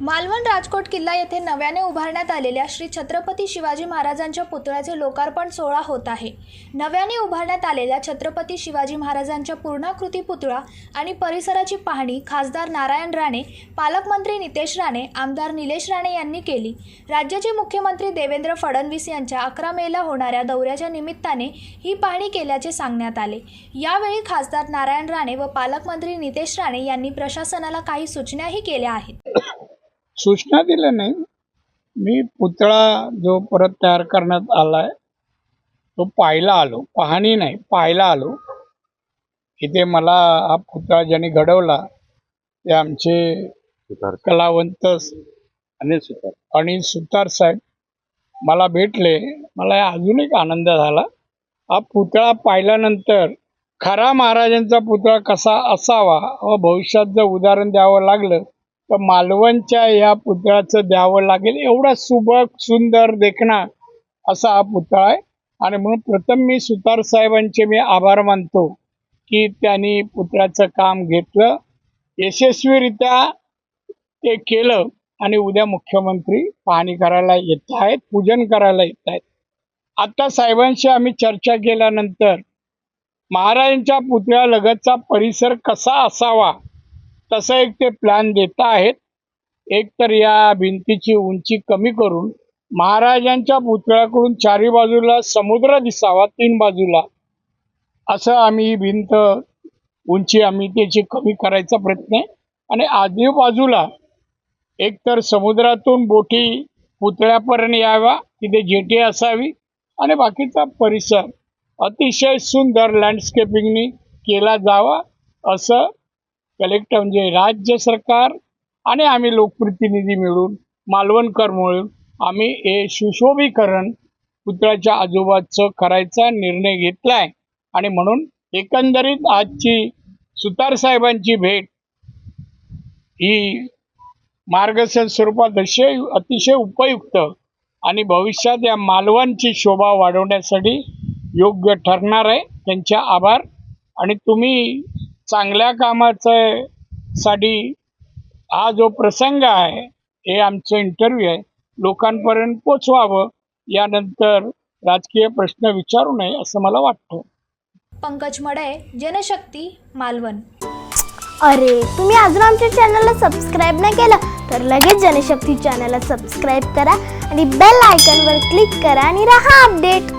मालवण राजकोट किल्ला येथे नव्याने उभारण्यात आलेल्या श्री छत्रपती शिवाजी महाराजांच्या पुतळ्याचे लोकार्पण सोहळा होत आहे. नव्याने उभारण्यात आलेल्या छत्रपती शिवाजी महाराजांच्या पूर्णाकृती पुतळा आणि परिसराची पाहणी खासदार नारायण राणे पालकमंत्री नितेश राणे आमदार निलेश राणे यांनी केली. राज्याचे मुख्यमंत्री देवेंद्र फडणवीस यांच्या अकरा मेला होणाऱ्या दौऱ्याच्या निमित्ताने ही पाहणी केल्याचे सांगण्यात आले. यावेळी खासदार नारायण राणे व पालकमंत्री नितेश राणे यांनी प्रशासनाला काही सूचनाही केल्या आहेत. सूचना दिल्या नाही. मी पुतळा जो परत तयार करण्यात आलाय तो पाहायला आलो. पाहणी नाही पाहायला आलो. इथे मला हा पुतळा ज्यांनी घडवला ते आमचे कलावंत अनिल सुतार. अनिल सुतार साहेब मला भेटले. मला अजून एक आनंद झाला. हा पुतळा पाहिल्यानंतर खरा महाराजांचा पुतळा कसा असावा व भविष्यात जर उदाहरण द्यावं लागलं तर मालवणच्या या पुतळ्याचं द्यावं लागेल. एवढा सुबक सुंदर देखणा असा हा पुतळा आहे. आणि म्हणून प्रथम मी सुतार साहेबांचे मी आभार मानतो की त्यांनी पुतळ्याचं काम घेतलं. यशस्वीरित्या ते केलं आणि उद्या मुख्यमंत्री पाहणी करायला येत आहेत पूजन करायला येत आहेत. आता साहेबांशी आम्ही चर्चा केल्यानंतर महाराजांच्या पुतळ्यालगतचा परिसर कसा असावा तसं एक ते प्लॅन देत आहेत. एक तर या भिंतीची उंची कमी करून महाराजांच्या पुतळ्याकडून चारी बाजूला समुद्र दिसावा तीन बाजूला. असं आम्ही ही भिंत उंची आम्ही त्याची कमी करायचा प्रयत्न आहे. आणि आजूबाजूला एक तर समुद्रातून बोटी पुतळ्यापर्यंत याव्या तिथे जेटी असावी आणि बाकीचा परिसर अतिशय सुंदर लँडस्केपिंगनी केला जावा असं कलेक्टर म्हणजे राज्य सरकार आणि आम्ही लोकप्रतिनिधी मिळून मालवणकर मिळून आम्ही हे सुशोभीकरण पुतळ्याच्या आजोबाचं करायचा निर्णय घेतला आहे आणि म्हणून एकंदरीत आजची सुतार साहेबांची भेट ही मार्गदर्शन स्वरूपात अतिशय अतिशय उपयुक्त आणि भविष्यात या मालवणची शोभा वाढवण्यासाठी योग्य ठरणार आहे. त्यांचे आभार. आणि तुम्ही चांगल्या कामाचं साठी हा जो प्रसंग आहे हे आमचं इंटरव्ह्यू आहे. लोकांपर्यंत पोचवावं यानंतर राजकीय प्रश्न विचारू नये असं मला वाटतं. पंकज मडे जनशक्ती मालवण. अरे तुम्ही अजून आमच्या चॅनलला सबस्क्राईब नाही केलं तर लगेच जनशक्ती चॅनलला सबस्क्राईब करा आणि बेल आयकॉनवर क्लिक करा आणि राहा अपडेट